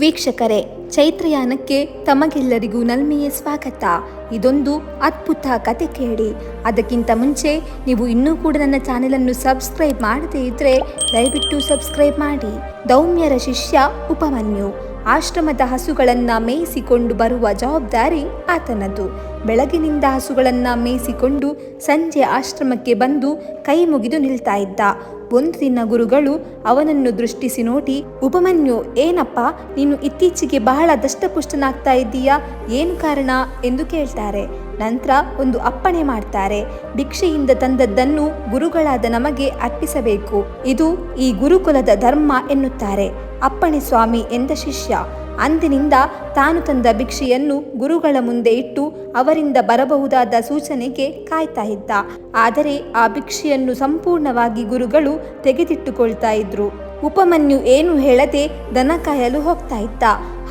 ವೀಕ್ಷಕರೇ, ಚೈತ್ರಯಾನಕ್ಕೆ ತಮಗೆಲ್ಲರಿಗೂ ನಲ್ಮೆಯ ಸ್ವಾಗತ. ಇದೊಂದು ಅದ್ಭುತ ಕತೆ ಕೇಳಿ. ಅದಕ್ಕಿಂತ ಮುಂಚೆ ನೀವು ಇನ್ನೂ ಕೂಡ ನನ್ನ ಚಾನೆಲನ್ನು ಸಬ್ಸ್ಕ್ರೈಬ್ ಮಾಡದೇ ಇದ್ರೆ ದಯವಿಟ್ಟು ಸಬ್ಸ್ಕ್ರೈಬ್ ಮಾಡಿ. ದೌಮ್ಯರ ಶಿಷ್ಯ ಉಪಮನ್ಯು. ಆಶ್ರಮದ ಹಸುಗಳನ್ನ ಮೇಯಿಸಿಕೊಂಡು ಬರುವ ಜವಾಬ್ದಾರಿ ಆತನದು. ಬೆಳಗಿನಿಂದ ಹಸುಗಳನ್ನ ಮೇಯಿಸಿಕೊಂಡು ಸಂಜೆ ಆಶ್ರಮಕ್ಕೆ ಬಂದು ಕೈ ಮುಗಿದು ನಿಲ್ತಾ ಇದ್ದ. ಒಂದು ದಿನ ಗುರುಗಳು ಅವನನ್ನು ದೃಷ್ಟಿಸಿ ನೋಡಿ, ಉಪಮನ್ಯು, ಏನಪ್ಪ? ನೀನು ಇತ್ತೀಚೆಗೆ ಬಹಳ ದಷ್ಟಪುಷ್ಟನಾಗ್ತಾ ಇದ್ದೀಯಾ? ಏನು ಕಾರಣ? ಎಂದು ಕೇಳ್ತಾರೆ. ನಂತರ ಒಂದು ಅಪ್ಪಣೆ ಮಾಡ್ತಾರೆ. ಭಿಕ್ಷೆಯಿಂದ ತಂದದ್ದನ್ನು ಗುರುಗಳಾದ ನಮಗೆ ಅರ್ಪಿಸಬೇಕು. ಇದು ಈ ಗುರುಕುಲದ ಧರ್ಮ ಎನ್ನುತ್ತಾರೆ. ಅಪ್ಪಣೆ ಸ್ವಾಮಿ ಎಂದ ಶಿಷ್ಯ. ಅಂದಿನಿಂದ ತಾನು ತಂದ ಭಿಕ್ಷೆಯನ್ನು ಗುರುಗಳ ಮುಂದೆ ಇಟ್ಟು ಅವರಿಂದ ಬರಬಹುದಾದ ಸೂಚನೆಗೆ ಕಾಯ್ತಾ ಇದ್ದ. ಆದರೆ ಆ ಭಿಕ್ಷೆಯನ್ನು ಸಂಪೂರ್ಣವಾಗಿ ಗುರುಗಳು ತೆಗೆದಿಟ್ಟುಕೊಳ್ತಾ ಇದ್ರು. ಉಪಮನ್ಯು ಏನು ಹೇಳದೆ ದನ ಕಾಯಲು ಹೋಗ್ತಾ ಇದ್ದ.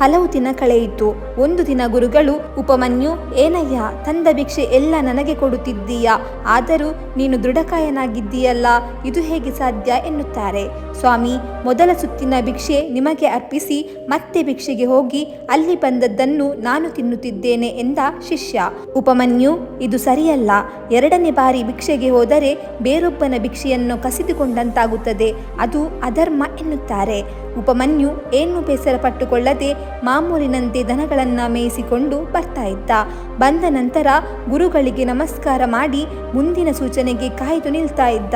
ಹಲವು ದಿನ ಕಳೆಯಿತು ಒಂದು ದಿನ ಗುರುಗಳು, ಉಪಮನ್ಯು, ಏನಯ್ಯ, ತಂದ ಭಿಕ್ಷೆ ಎಲ್ಲ ನನಗೆ ಕೊಡುತ್ತಿದ್ದೀಯಾ? ಆದರೂ ನೀನು ದೃಢಕಾಯನಾಗಿದ್ದೀಯಲ್ಲ? ಇದು ಹೇಗೆ ಸಾಧ್ಯ? ಎನ್ನುತ್ತಾರೆ. ಸ್ವಾಮಿ, ಮೊದಲ ಸುತ್ತಿನ ಭಿಕ್ಷೆ ನಿಮಗೆ ಅರ್ಪಿಸಿ, ಮತ್ತೆ ಭಿಕ್ಷೆಗೆ ಹೋಗಿ ಅಲ್ಲಿ ಬಂದದ್ದನ್ನು ನಾನು ತಿನ್ನುತ್ತಿದ್ದೇನೆ ಎಂದ ಶಿಷ್ಯ. ಉಪಮನ್ಯು, ಇದು ಸರಿಯಲ್ಲ. ಎರಡನೇ ಬಾರಿ ಭಿಕ್ಷೆಗೆ ಹೋದರೆ ಬೇರೊಬ್ಬನ ಭಿಕ್ಷೆಯನ್ನು ಕಸಿದುಕೊಂಡಂತಾಗುತ್ತದೆ. ಅದು ಅಧರ್ಮ ಎನ್ನುತ್ತಾರೆ. ಉಪಮನ್ಯು ಏನು ಬೇಸರ ಪಟ್ಟುಕೊಳ್ಳದೆ ಮಾಮೂಲಿನಂತೆ ದನಗಳನ್ನು ಮೇಯಿಸಿಕೊಂಡು ಬರ್ತಾ ಇದ್ದ. ಬಂದ ನಂತರ ಗುರುಗಳಿಗೆ ನಮಸ್ಕಾರ ಮಾಡಿ ಮುಂದಿನ ಸೂಚನೆಗೆ ಕಾಯ್ದು ನಿಲ್ತಾ ಇದ್ದ.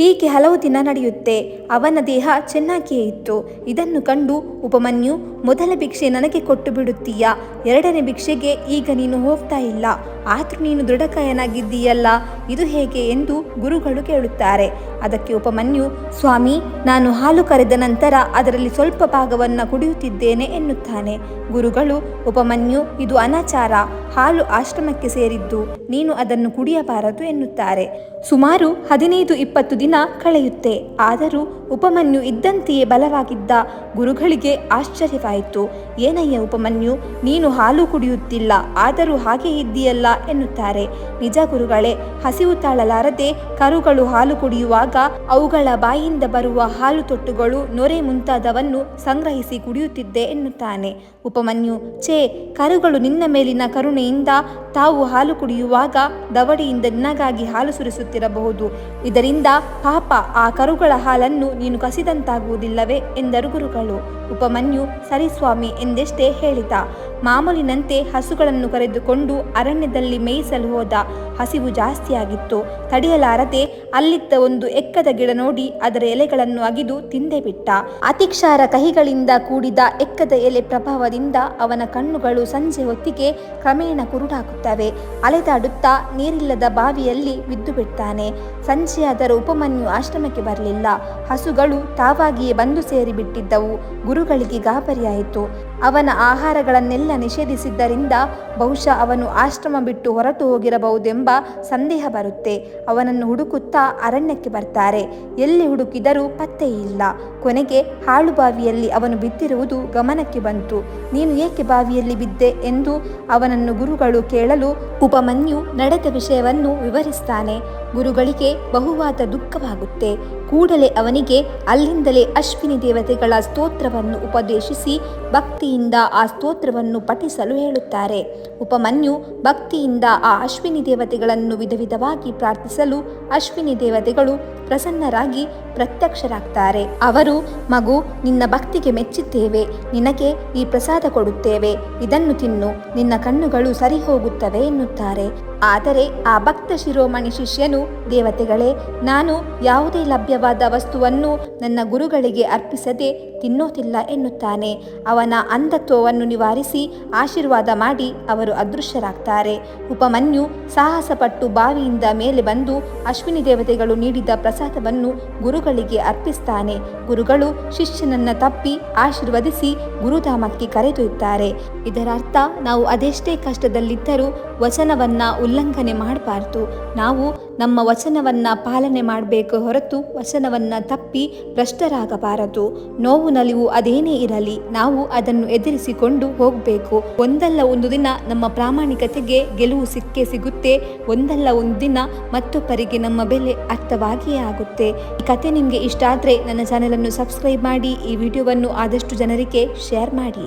ಹೀಗೆ ಹಲವು ದಿನ ನಡೆಯುತ್ತೆ. ಅವನ ದೇಹ ಚೆನ್ನಾಗಿಯೇ ಇತ್ತು. ಇದನ್ನು ಕಂಡು ಉಪಮನ್ಯು, ಮೊದಲ ಭಿಕ್ಷೆ ನನಗೆ ಕೊಟ್ಟು ಬಿಡುತ್ತೀಯಾ. ಎರಡನೇ ಭಿಕ್ಷೆಗೆ ಈಗ ನೀನು ಹೋಗ್ತಾ ಇಲ್ಲ. ಆದರೂ ನೀನು ದೃಢಕಾಯನಾಗಿದ್ದೀಯಲ್ಲ. ಇದು ಹೇಗೆ? ಎಂದು ಗುರುಗಳು ಕೇಳುತ್ತಾರೆ. ಅದಕ್ಕೆ ಉಪಮನ್ಯು, ಸ್ವಾಮಿ, ನಾನು ಹಾಲು ಕರೆದ ನಂತರ ಅದರಲ್ಲಿ ಸ್ವಲ್ಪ ಭಾಗವನ್ನು ಕುಡಿಯುತ್ತಿದ್ದೇನೆ ಎನ್ನುತ್ತಾನೆ. ಗುರುಗಳು, ಉಪಮನ್ಯು, ಇದು ಅನಾಚಾರ. ಹಾಲು ಆಶ್ರಮಕ್ಕೆ ಸೇರಿದ್ದು ನೀನು ಅದನ್ನು ಕುಡಿಯಬಾರದು ಎನ್ನುತ್ತಾರೆ. ಸುಮಾರು ಹದಿನೈದು ಇಪ್ಪತ್ತು ದಿನ ಕಳೆಯುತ್ತೆ. ಆದರೂ ಉಪಮನ್ಯು ಇದ್ದಂತೆಯೇ ಬಲವಾಗಿದ್ದ ಗುರುಗಳಿಗೆ ಆಶ್ಚರ್ಯವಾಯಿತು. ಏನಯ್ಯ ಉಪಮನ್ಯು, ನೀನು ಹಾಲು ಕುಡಿಯುತ್ತಿಲ್ಲ, ಆದರೂ ಹಾಗೆ ಇದ್ದೀಯಲ್ಲ ಎನ್ನುತ್ತಾರೆ. ನಿಜ ಗುರುಗಳೇ, ಹಸಿವು ತಾಳಲಾರದೆ ಕರುಗಳು ಹಾಲು ಕುಡಿಯುವಾಗ ಅವುಗಳ ಬಾಯಿಂದ ಬರುವ ಹಾಲು ತೊಟ್ಟುಗಳು ನೊರೆ ಮುಂತಾದವನ್ನು ಸಂಗ್ರಹಿಸಿ ಕುಡಿಯುತ್ತಿದ್ದೆ ಎನ್ನುತ್ತಾನೆ. ಉಪಮನ್ಯು, ಛೇ, ಕರುಗಳು ನಿನ್ನ ಮೇಲಿನ நிந்தா ತಾವು ಹಾಲು ಕುಡಿಯುವಾಗ ದವಡಿಯಿಂದ ನಿನಗಾಗಿ ಹಾಲು ಸುರಿಸುತ್ತಿರಬಹುದು. ಇದರಿಂದ ಪಾಪ ಆ ಕರುಗಳ ಹಾಲನ್ನು ನೀನು ಕಸಿದಂತಾಗುವುದಿಲ್ಲವೇ ಎಂದರು ಗುರುಗಳು. ಉಪಮನ್ಯು, ಸರಿ ಸ್ವಾಮಿ ಎಂದೆಷ್ಟೇ ಹೇಳಿದ. ಮಾಮೂಲಿನಂತೆ ಹಸುಗಳನ್ನು ಕರೆದುಕೊಂಡು ಅರಣ್ಯದಲ್ಲಿ ಮೇಯಿಸಲು ಹೋದ. ಹಸಿವು ಜಾಸ್ತಿಯಾಗಿತ್ತು. ತಡೆಯಲಾರದೆ ಅಲ್ಲಿದ್ದ ಒಂದು ಎಕ್ಕದ ಗಿಡ ನೋಡಿ ಅದರ ಎಲೆಗಳನ್ನು ಅಗಿದು ತಿಂದೆ ಬಿಟ್ಟ. ಅತಿಕ್ಷಾರ ಕಹಿಗಳಿಂದ ಕೂಡಿದ ಎಕ್ಕದ ಎಲೆ ಪ್ರಭಾವದಿಂದ ಅವನ ಕಣ್ಣುಗಳು ಸಂಜೆ ಹೊತ್ತಿಗೆ ಕ್ರಮೇಣ ಕುರುಡಾಗುತ್ತವೆ ಅಲೆದಾಡುತ್ತಾ ನೀರಿಲ್ಲದ ಬಾವಿಯಲ್ಲಿ ಬಿದ್ದು ಬಿಡ್ತಾನೆ ಸಂಜೆಯಾದರೂ ಉಪಮನ್ಯು ಆಶ್ರಮಕ್ಕೆ ಬರಲಿಲ್ಲ. ಹಸುಗಳು ತಾವಾಗಿಯೇ ಬಂದು ಸೇರಿಬಿಟ್ಟಿದ್ದವು. ಗುರುಗಳಿಗೆ ಗಾಬರಿಯಾಯಿತು. ಅವನ ಆಹಾರಗಳನ್ನೆಲ್ಲ ನಿಷೇಧಿಸಿದ್ದರಿಂದ ಬಹುಶಃ ಅವನು ಆಶ್ರಮ ಬಿಟ್ಟು ಹೊರಟು ಹೋಗಿರಬಹುದೆಂಬ ಸಂದೇಹ ಬರುತ್ತೆ. ಅವನನ್ನು ಹುಡುಕುತ್ತಾ ಅರಣ್ಯಕ್ಕೆ ಬರ್ತಾರೆ. ಎಲ್ಲಿ ಹುಡುಕಿದರೂ ಪತ್ತೆ ಇಲ್ಲ. ಕೊನೆಗೆ ಹಾಳು ಬಾವಿಯಲ್ಲಿ ಅವನು ಬಿದ್ದಿರುವುದು ಗಮನಕ್ಕೆ ಬಂತು. ನೀನು ಏಕೆ ಬಾವಿಯಲ್ಲಿ ಬಿದ್ದೆ ಎಂದು ಅವನನ್ನು ಗುರುಗಳು ಕೇಳಲು ಉಪಮನ್ಯು ನಡೆದ ವಿಷಯವನ್ನು ವಿವರಿಸ್ತಾನೆ. ಗುರುಗಳಿಗೆ ಬಹುವಾದ ದುಃಖವಾಗುತ್ತೆ. ಕೂಡಲೇ ಅವನಿಗೆ ಅಲ್ಲಿಂದಲೇ ಅಶ್ವಿನಿ ದೇವತೆಗಳ ಸ್ತೋತ್ರವನ್ನು ಉಪದೇಶಿಸಿ ಭಕ್ತಿಯಿಂದ ಆ ಸ್ತೋತ್ರವನ್ನು ಪಠಿಸಲು ಹೇಳುತ್ತಾರೆ. ಉಪಮನ್ಯು ಭಕ್ತಿಯಿಂದ ಆ ಅಶ್ವಿನಿ ದೇವತೆಗಳನ್ನು ವಿಧ ವಿಧವಾಗಿ ಪ್ರಾರ್ಥಿಸಲು ಅಶ್ವಿನಿ ದೇವತೆಗಳು ಪ್ರಸನ್ನರಾಗಿ ಪ್ರತ್ಯಕ್ಷರಾಗ್ತಾರೆ. ಅವರು, ಮಗು, ನಿನ್ನ ಭಕ್ತಿಗೆ ಮೆಚ್ಚಿದ್ದೇವೆ. ನಿನಗೆ ಈ ಪ್ರಸಾದ ಕೊಡುತ್ತೇವೆ. ಇದನ್ನು ತಿನ್ನು. ನಿನ್ನ ಕಣ್ಣುಗಳು ಸರಿ ಹೋಗುತ್ತವೆ ಎನ್ನುತ್ತಾರೆ. ಆದರೆ ಆ ಭಕ್ತ ಶಿರೋಮಣಿ ಶಿಷ್ಯನು, ದೇವತೆಗಳೇ, ನಾನು ಯಾವುದೇ ಲಭ್ಯವಾದ ವಸ್ತುವನ್ನು ನನ್ನ ಗುರುಗಳಿಗೆ ಅರ್ಪಿಸದೆ ತಿನ್ನೋತಿಲ್ಲ ಎನ್ನುತ್ತಾನೆ. ಅವನ ಅಂಧತ್ವವನ್ನು ನಿವಾರಿಸಿ ಆಶೀರ್ವಾದ ಮಾಡಿ ಅವರು ಅದೃಶ್ಯರಾಗ್ತಾರೆ. ಉಪಮನ್ಯು ಸಾಹಸಪಟ್ಟು ಬಾವಿಯಿಂದ ಮೇಲೆ ಬಂದು ಅಶ್ವಿನಿ ದೇವತೆಗಳು ನೀಡಿದ ಪ್ರಸಾದವನ್ನು ಗುರುಗಳಿಗೆ ಅರ್ಪಿಸ್ತಾನೆ. ಗುರುಗಳು ಶಿಷ್ಯನನ್ನ ತಪ್ಪಿ ಆಶೀರ್ವದಿಸಿ ಗುರುಧಾಮಕ್ಕೆ ಕರೆದೊಯ್ಯುತ್ತಾರೆ. ಇದರ ಅರ್ಥ ನಾವು ಅದೆಷ್ಟೇ ಕಷ್ಟದಲ್ಲಿದ್ದರೂ ವಚನವನ್ನ ಉಲ್ಲಂಘನೆ ಮಾಡಬಾರ್ದು. ನಾವು ನಮ್ಮ ವಚನವನ್ನು ಪಾಲನೆ ಮಾಡಬೇಕು ಹೊರತು ವಚನವನ್ನು ತಪ್ಪಿ ಭ್ರಷ್ಟರಾಗಬಾರದು. ನೋವು ನಲಿವು ಅದೇನೇ ಇರಲಿ, ನಾವು ಅದನ್ನು ಎದುರಿಸಿಕೊಂಡು ಹೋಗಬೇಕು. ಒಂದಲ್ಲ ಒಂದು ದಿನ ನಮ್ಮ ಪ್ರಾಮಾಣಿಕತೆಗೆ ಗೆಲುವು ಸಿಕ್ಕೇ ಸಿಗುತ್ತೆ. ಒಂದಲ್ಲ ಒಂದು ದಿನ ಮತ್ತೊಬ್ಬರಿಗೆ ನಮ್ಮ ಬೆಲೆ ಅರ್ಥವಾಗಿಯೇ ಆಗುತ್ತೆ. ಈ ಕತೆ ನಿಮಗೆ ಇಷ್ಟ ಆದರೆ ನನ್ನ ಚಾನೆಲನ್ನು ಸಬ್ಸ್ಕ್ರೈಬ್ ಮಾಡಿ, ಈ ವಿಡಿಯೋವನ್ನು ಆದಷ್ಟು ಜನರಿಗೆ ಶೇರ್ ಮಾಡಿ.